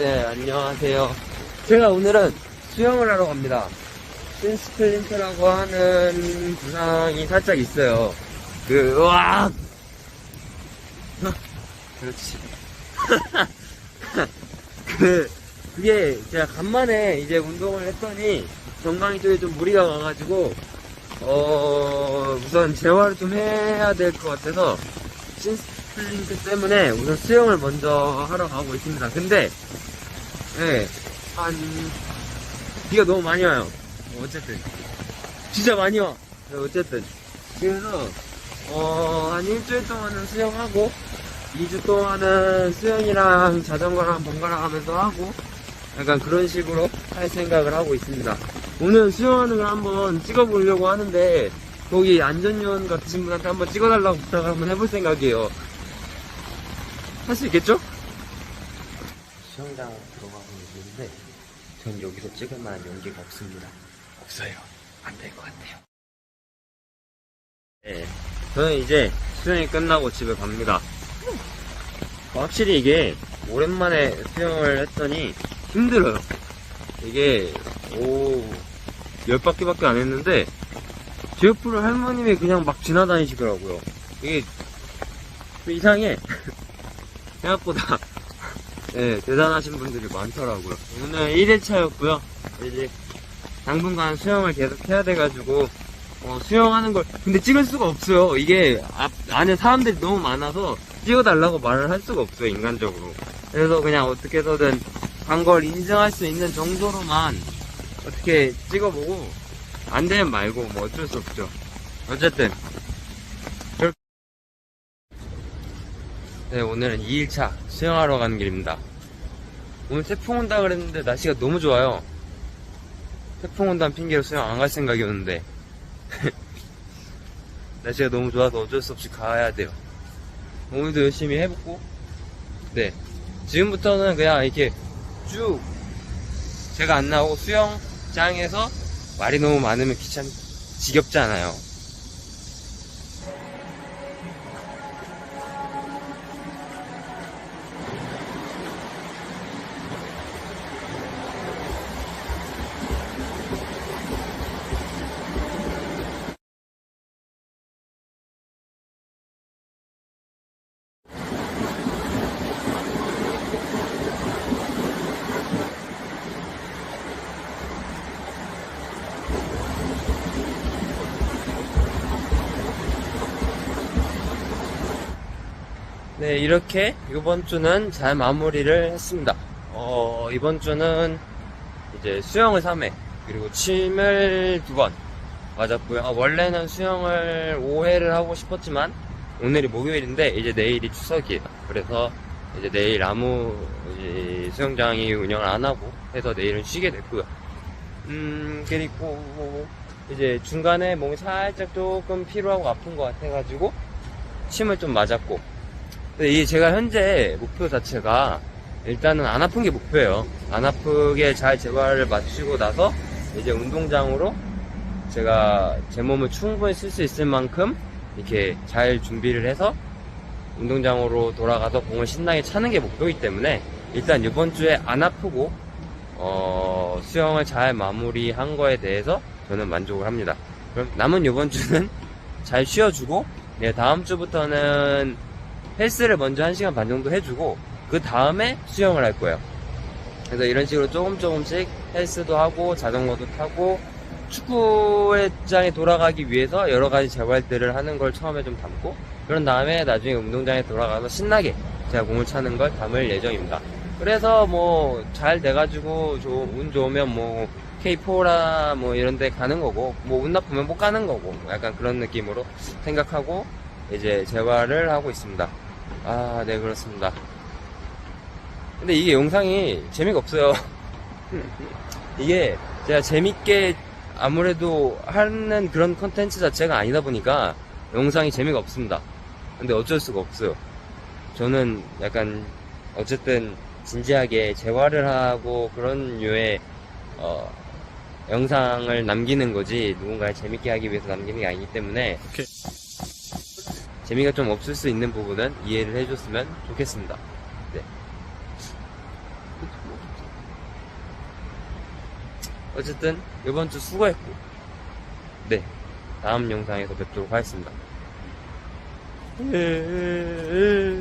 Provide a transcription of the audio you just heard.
네, 안녕하세요. 제가 오늘은 수영을 하러 갑니다. 신스플린트라고 하는 부상이 살짝 있어요. 그, 으악! 그렇지. 그, 그게 제가 간만에 이제 운동을 했더니 정강이 쪽에 좀 무리가 가가지고, 어, 우선 재활을 좀 해야 될 것 같아서 신스플린트 때문에 우선 수영을 먼저 하러 가고 있습니다. 근데, 예, 한, 비가 너무 많이 와요. 뭐 어쨌든. 진짜 많이 와. 네, 어쨌든. 그래서, 어, 한 일주일 동안은 수영하고, 2주 동안은 수영이랑 자전거랑 번갈아 가면서 하고, 약간 그런 식으로 할 생각을 하고 있습니다. 오늘 수영하는 걸 한번 찍어보려고 하는데, 거기 안전요원 같은 분한테 한번 찍어달라고 부탁을 한번 해볼 생각이에요. 할 수 있겠죠? 수영장 들어가고 있는데, 전 여기서 찍을 만한 용기가 없습니다. 없어요. 안 될 것 같아요. 네. 저는 이제 수영이 끝나고 집에 갑니다. 확실히 이게 오랜만에 수영을 했더니 힘들어요. 이게 오, 열 바퀴밖에 안 했는데 제 옆으로 할머님이 그냥 막 지나다니시더라고요. 이게 좀 이상해. 생각보다 네, 대단하신 분들이 많더라고요. 오늘 1일차였고요. 이제 당분간 수영을 계속 해야 돼가지고 어, 수영하는 걸 근데 찍을 수가 없어요. 이게 앞 안에 사람들이 너무 많아서 찍어달라고 말을 할 수가 없어요 인간적으로. 그래서 그냥 어떻게 해서든 간 걸 인정할 수 있는 정도로만 어떻게 찍어보고 안 되면 말고 뭐 어쩔 수 없죠. 어쨌든 그렇- 네 오늘은 2일차 수영하러 가는 길입니다. 오늘 태풍 온다 그랬는데 날씨가 너무 좋아요. 태풍 온다는 핑계로 수영 안 갈 생각이었는데 날씨가 너무 좋아서 어쩔 수 없이 가야 돼요. 오늘도 열심히 해보고 네 지금부터는 그냥 이렇게 쭉 제가 안 나오고 수영장에서 말이 너무 많으면 귀찮 지겹지 않아요. 네, 이렇게 이번 주는 잘 마무리를 했습니다. 어, 이번 주는 이제 수영을 3회, 그리고 침을 2번 맞았고요. 아, 원래는 수영을 5회를 하고 싶었지만, 오늘이 목요일인데, 이제 내일이 추석이에요. 그래서 이제 내일 아무 이제 수영장이 운영을 안 하고 해서 내일은 쉬게 됐고요. 음, 그리고 이제 중간에 몸이 살짝 조금 피로하고 아픈 것 같아가지고, 침을 좀 맞았고, 이 제가 현재 목표 자체가 일단은 안 아픈 게 목표예요. 안 아프게 잘 재활을 마치고 나서 이제 운동장으로 제가 제 몸을 충분히 쓸 수 있을 만큼 이렇게 잘 준비를 해서 운동장으로 돌아가서 공을 신나게 차는 게 목표이기 때문에 일단 이번 주에 안 아프고 어, 수영을 잘 마무리한 거에 대해서 저는 만족을 합니다. 그럼 남은 이번 주는 잘 쉬어주고 네, 다음 주부터는 헬스를 먼저 1시간 반 정도 해주고 그 다음에 수영을 할 거예요. 그래서 이런 식으로 조금 조금씩 헬스도 하고 자전거도 타고 축구장에 돌아가기 위해서 여러 가지 재활들을 하는 걸 처음에 좀 담고 그런 다음에 나중에 운동장에 돌아가서 신나게 제가 공을 차는 걸 담을 예정입니다. 그래서 뭐 잘 돼가지고 좀운 좋으면 뭐 K4라 뭐 이런 데 가는 거고 뭐 운 나쁘면 못 가는 거고 뭐 약간 그런 느낌으로 생각하고 이제 재활을 하고 있습니다. 아, 네, 그렇습니다. 근데 이게 영상이 재미가 없어요. 이게 제가 재밌게 아무래도 하는 그런 컨텐츠 자체가 아니다 보니까 영상이 재미가 없습니다. 근데 어쩔 수가 없어요. 저는 약간 어쨌든 진지하게 재활을 하고 그런 류의 어, 영상을 남기는 거지 누군가를 재밌게 하기 위해서 남기는 게 아니기 때문에 오케이. 재미가 좀 없을 수 있는 부분은 이해를 해줬으면 좋겠습니다. 네. 어쨌든 이번 주 수고했고 네 다음 영상에서 뵙도록 하겠습니다. 네.